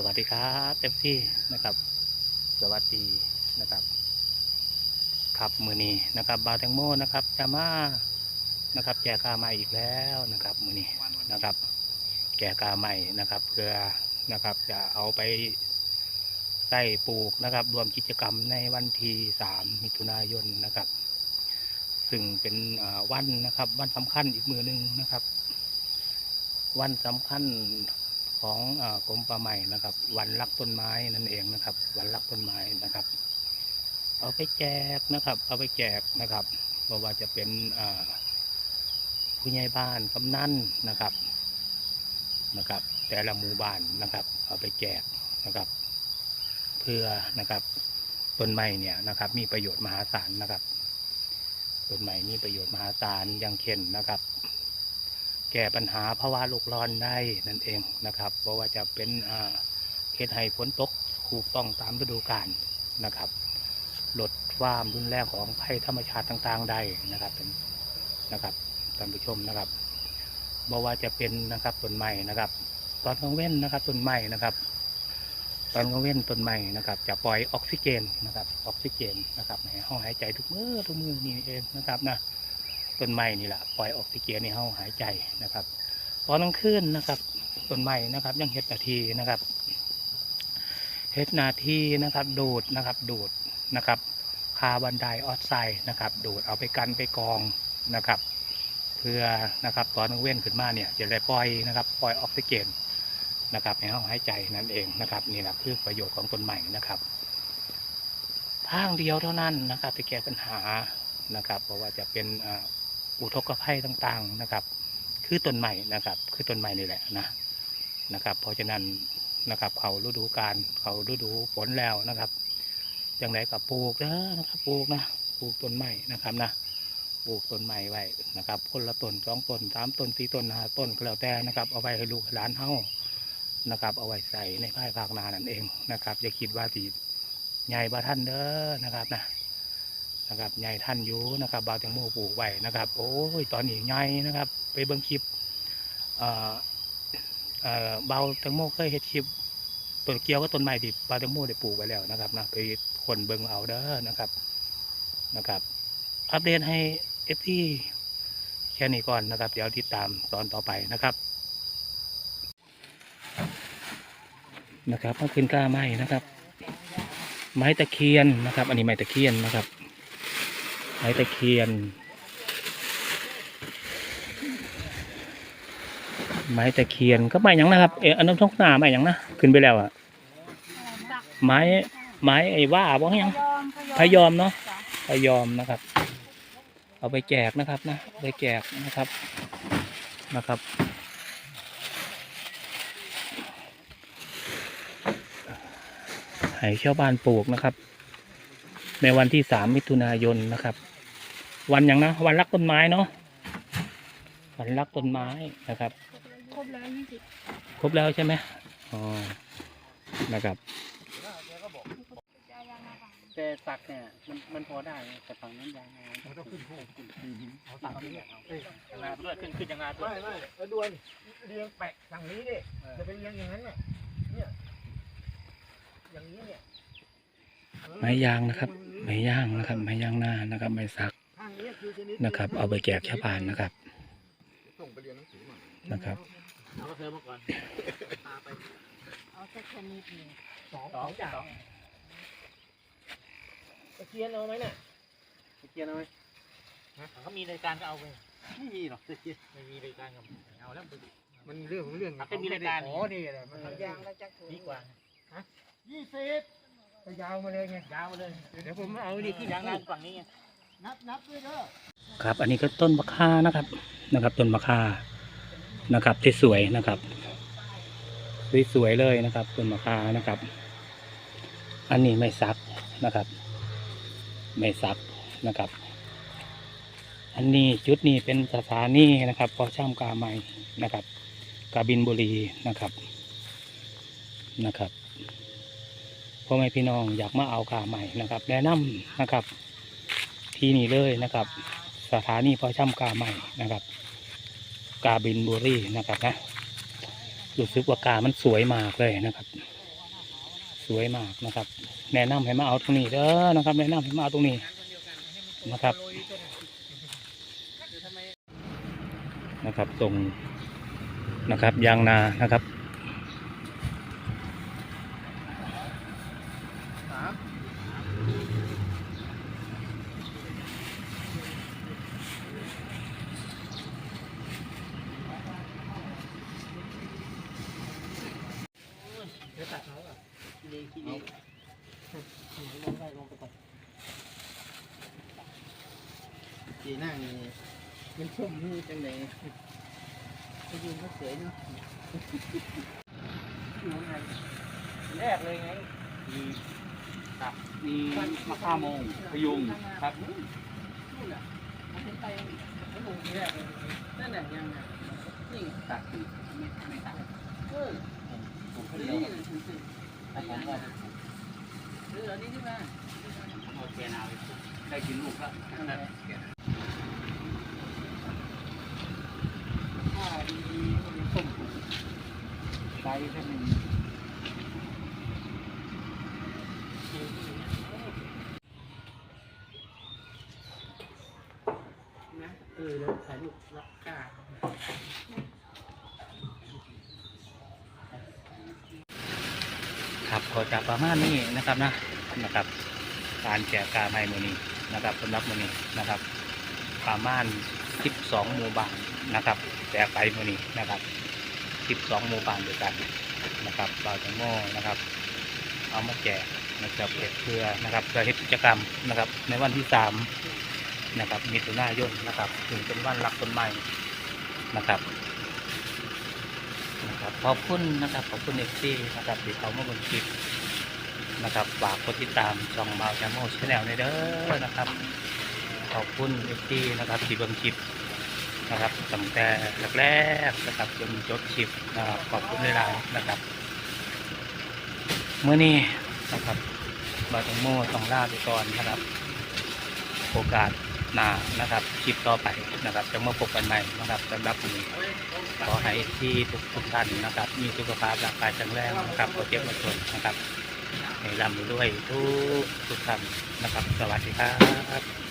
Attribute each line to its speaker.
Speaker 1: สวัสดีครับเต็มที่นะครับ สวัสดีนะครับ ครับมือนี้นะครับบาแตงโมนะครับจะมานะครับ แจกกาใหม่อีกแล้วนะครับ มือนี้นะครับ แจกกาใหม่นะครับเพื่อนะครับ จะเอาไปใส่ปลูกนะครับ รวมกิจกรรมในวันที่สามมิถุนายนนะครับ ซึ่งเป็นวันนะครับ วันสำคัญอีกมือหนึ่งนะครับ วันสำคัญ ของอกรมป่าไม้นะครับ วันรักต้นไม้นั่นเองนะครับ วันรักต้นไม้นะครับ เอาไปแจกนะครับ เอาไปแจกนะครับเพราะว่าจะเป็นผู้ใหญ่บ้านกำนันนะครับนะครับ แต่ละหมู่บ้านนะครับ เอาไปแจกนะครับ เพื่อนะครับต้นไม้เนี่ยนะครับ มีประโยชน์มหาศาลนะครับต้นไม้มีประโยชน์มหาศาลอย่างเช่นนะครับ แก้ปัญหาภาวะโลกร้อนได้นั่นเองนะครับเพราะว่าจะเป็นเขตให้ฝนตกถูกต้องตามฤดูกาลนะครับลดความรุนแรงของภัยธรรมชาติต่างๆได้นะครับเป็นนะครับท่านผู้ชมนะครับบอกว่าจะเป็นนะครับต้นไม้นะครับ ตอนกลางเว้นนะครับต้นไม้นะครับ ตอนกลางเว้นต้นไม้นะครับ จะปล่อยออกซิเจนนะครับ ออกซิเจนนะครับให้ห้องหายใจทุกมือทุกมือนี่เองนะครับนะ ต้นไม้นี่แหละปล่อยออกซิเจนในห้องหายใจนะครับตอนกลางคืนนะครับต้นไม้นะครับ ยังเฮ็ดหนาทีนะครับเฮ็ดหนาทีนะครับ ดูดนะครับ ดูดนะครับคาร์บอนไดออกไซด์นะครับ ดูดเอาไปกันไปกองนะครับ เพื่อนะครับตอนกลางเว้นขึ้นมาเนี่ยจะได้ปล่อยนะครับ ปล่อยออกซิเจนนะครับในห้องหายใจนั่นเองนะครับนี่แหละคือประโยชน์ของต้นไม้นะครับทางเดียวเท่านั้นนะครับที่แก้ปัญหานะครับ เพราะว่าจะเป็น อุทกภัยต่างๆนะครับ คือต้นใหม่นะครับ คือต้นใหม่นี่แหละนะนะครับ เพราะฉะนั้นนะครับ เขาฤดูกาลเขาฤดูฝนแล้วนะครับอย่างไรกับปลูกเด้อนะครับปลูกนะปลูกต้นใหม่นะครับนะปลูกต้นใหม่ไว้นะครับคนละต้นสองต้นสามต้นสี่ต้นห้าต้นก็แล้วแต่นะครับ เอาไว้ให้ลูกให้หลานเฮานะครับ เอาไว้ใส่ในภายภาคนานั่นเองนะครับอย่าคิดว่าสีใหญ่บาท่านเด้อนะครับนะ นะครับใหญ่ท่านอยู่นะครับบาวแตงโมปลูกไว้นะครับ โอ้ยตอนนี้ใหญ่นะครับ ไปเบิ่งคลิปเบาวแตงโมเคยเห็ดคลิปต้นเกียวก็ต้นไม้ที่บาวแตงโมได้ปลูกไว้แล้วนะครับนะไปคนเบิ่งเอาเด้อนะครับนะครับ อัปเดตให้เอฟที่แค่นี้ก่อนนะครับ เดี๋ยวติดตามตอนต่อไปนะครับนะครับเมื่อคืนกล้าไม้นะครับ ไม้ตะเคียนนะครับ อันนี้ไม้ตะเคียนนะครับ ไม้ตะเคียน ไม้ตะเคียนก็ไม้ยังนะครับเอออันนั้นท้องหน้าไม้ยังนะขึ้นไปแล้วอะไม้ไม้ไอ้ว่าบ่ยังพยอมเนาะพยอมนะครับ เอาไปแจกนะครับนะไปแจกนะครับนะครับให้ชาวบ้านปลูกนะครับ ในวันที่สามมิถุนายนนะครับ วันอย่างนะวันรักต้นไม้เนาะวันรักต้นไม้นะครับ
Speaker 2: ครบแล้วยี่สิบ
Speaker 1: ครบแล้วใช่ไหมอ๋อนะครับ แต่ตักเนี่ยมันมันพอได้แต่ฝั่งนั้นยางงาน
Speaker 3: มันต้องขึ้นโค้งขึ้นปีหินเอา
Speaker 1: ตั
Speaker 3: ตั
Speaker 1: กนี่
Speaker 3: นี่
Speaker 1: เอายางนาด้วยขึ้นขึ้นยางนาด้ว
Speaker 3: ไม่ไม่เอาดวนเรียงแปะฝั่งนี้ดิจะเป็นเรียงอย่างนั้นน่ะเนี่ยอย่างนี้เนี่ย
Speaker 1: ไม้ยางนะครับ ไม้ยางนะครับ ไม้ยางหน้านะครับ ไม้สัก
Speaker 3: นะ
Speaker 1: ครับ เอาไปแจกชาวบ้านนะครับ
Speaker 3: นะ
Speaker 1: ครับ
Speaker 3: เอา
Speaker 2: สักชนิดหนึ่ง
Speaker 3: สองสองอย่างตะเคียนเอาไหมน่ะตะเคียนเอาไหม
Speaker 1: เขามีรายการก็เอาไป
Speaker 3: ไม่มีหรอกตะเคียน
Speaker 1: ไม่มีรายการกับเอาแล้ว
Speaker 3: มันเรื่องของเรื่อง
Speaker 1: ถ้าเป็นมีรายการ
Speaker 3: อ๋อนี่แหละมัน
Speaker 2: เอายางแล้วจัก
Speaker 1: ดีกว่าฮะ
Speaker 3: ยี่สิบยาวมาเลยไง
Speaker 1: ยาวมาเลย
Speaker 3: เดี๋ยวผมเอานี่ขึ้น
Speaker 1: ยางนาฝั่งนี้ไง
Speaker 3: นับนับด้วยเด้อ
Speaker 1: ครับ อันนี้ก็ต้นมะค่านะครับนะครับ ต้นมะค่านะครับที่สวยนะครับสวยๆเลยนะครับต้นมะค่านะครับ อันนี้ไม่ซักนะครับ ไม่ซักนะครับ อันนี้จุดนี้เป็นสถานีนะครับพอช่างกาใหม่นะครับ กาบินบุรีนะครับนะครับพ่อแม่พี่น้องอยากมาเอากาใหม่นะครับ แนะนำนะครับ ที่นี่เลยนะครับ สถานีพอช่ำกาใหม่นะครับ กาบินบุรีนะครับนะรู้สึกว่ากามันสวยมากเลยนะครับ สวยมากนะครับ แนะนำให้มาเอาตรงนี้เด้อนะครับ แนะนำให้มาเอาตรงนี้นะครับนะครับตรงนะครับยางนานะครับ
Speaker 3: ดี๋ยวตัดเขาอะกิเลกิเลลงได้ลงไปก่อนจีนั่งนี่มันชุ่มมือจังเลยไปยืนก็สวยเนาะแรกเลยไง
Speaker 4: มีครับมีมะข่าโมงพยุงครับ
Speaker 3: นั่นแหละยังไงนี่
Speaker 4: ตัดที่ไม่ไม่ตัด ได้กินลูกแล้ว
Speaker 3: ถ้าดีมันส้มถูกใบแค่หมนะเออแล้วถ่ายรูปรักกา
Speaker 1: ครับก็จะประมาณนี้นะครับนะนะครับ การแจกกาไม้มือนี้นะครับสำหรับมือนี้นะครับ ประมาณ 12หมู่บ้านนะครับแจกไปมือนี้นะครับ12หมู่บ้านด้วยกันนะครับบาจังโม่นะครับ เอามาแจกนะครับเพื่อนะครับเพื่อเฮ็ดกิจกรรมนะครับ ในวันที่3นะครับมิถุนายนนะครับถึงเป็นวันรักต้นไม้นะครับ นะครับขอบคุณนะครับขอบคุณเอฟซีนะครับที่เขามาบนคลิปนะครับฝากกดติดตามช่องบาวจังโม่ชแนลในเด้อนะครับ ขอบคุณเอฟซีนะครับที่เบิ่งคลิปนะครับตั้งแต่แรกๆนะครับจนจบคลิปนะครับขอบคุณหลายนะครับเมื่อนี้นะครับบาตงโมต้องลาไปก่อนนะครับ โอกาสหน้านะครับคลิปต่อไปนะครับจะมาพบกันใหม่นะครับสำหรับวันนี้ ขอให้ที่ทุกทุกท่านนะครับ มีสุขภาพร่างกายแข็งแรงนะครับขอเจ็บมาทนนะครับให้ร่ำรวยทุกทุกท่านนะครับ สวัสดีครับ